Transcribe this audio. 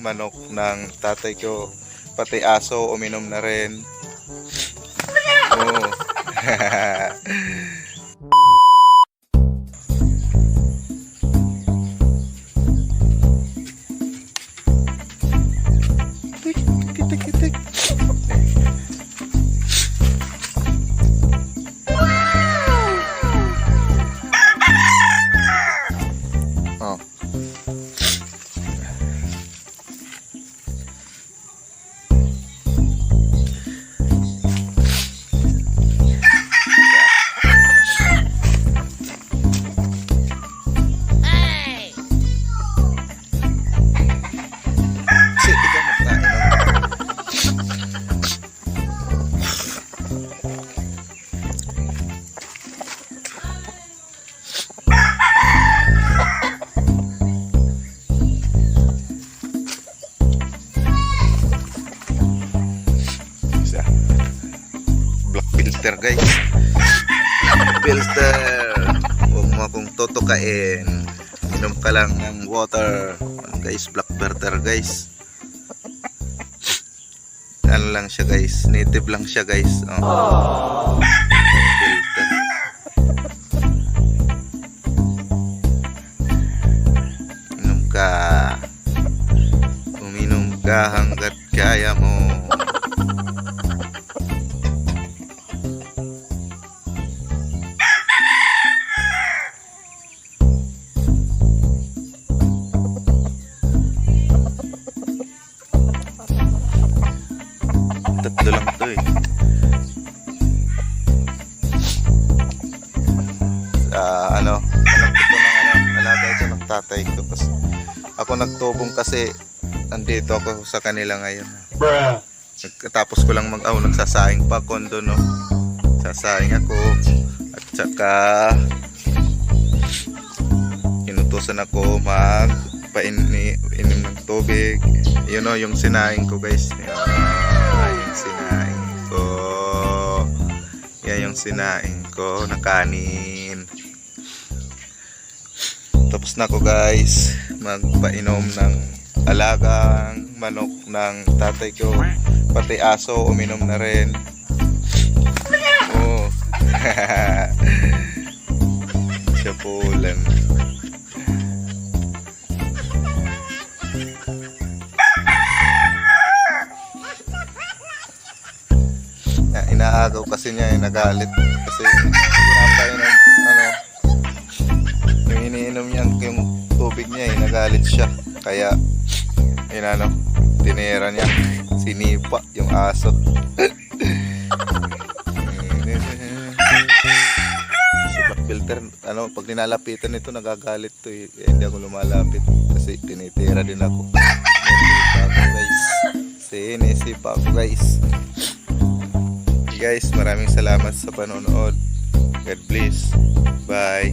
manok ng tatay ko. Pati aso, uminom na rin. Oo. Filter guys. Filter. Huwag mo akong tutukain. Inom ka lang ng water. Guys, black filter guys. Ano lang siya guys. Native lang siya guys. Oh. Inom ka. Uminom ka hanggat kaya mo. Tatlo lang to eh. Ah, ano, alam ko ng ano, alaga ito ng tatay ko. Kasi ako nagtubong kasi andito ako sa kanila ngayon. Bruh. Nagkatapos ko lang mag oh, nagsasaing pa kondo no. Sasaing ako at saka inutusan ako mag paini inom ng tubig. Yun know, yung sinaing ko guys. Yan, yung sinaing ko na kanin. Tapos na ako guys magpainom ng alagang manok ng tatay ko. Pati aso uminom na rin. Oo. Siya po lang. Inaagaw kasi niya, eh, nagalit. Kasi pinapainom, ano, yung iniinom niya yung tubig niya, eh, nagalit siya. Kaya, yun ano, tinira niya. Sinipa yung aso. filter, ano, pag ninalapitan nito, nagagalit to eh. Hindi ako lumalapit. Kasi tinitira din ako. Sinisipa ako guys. Sinisipa ako guys. Guys, maraming salamat sa panonood. God bless. Bye.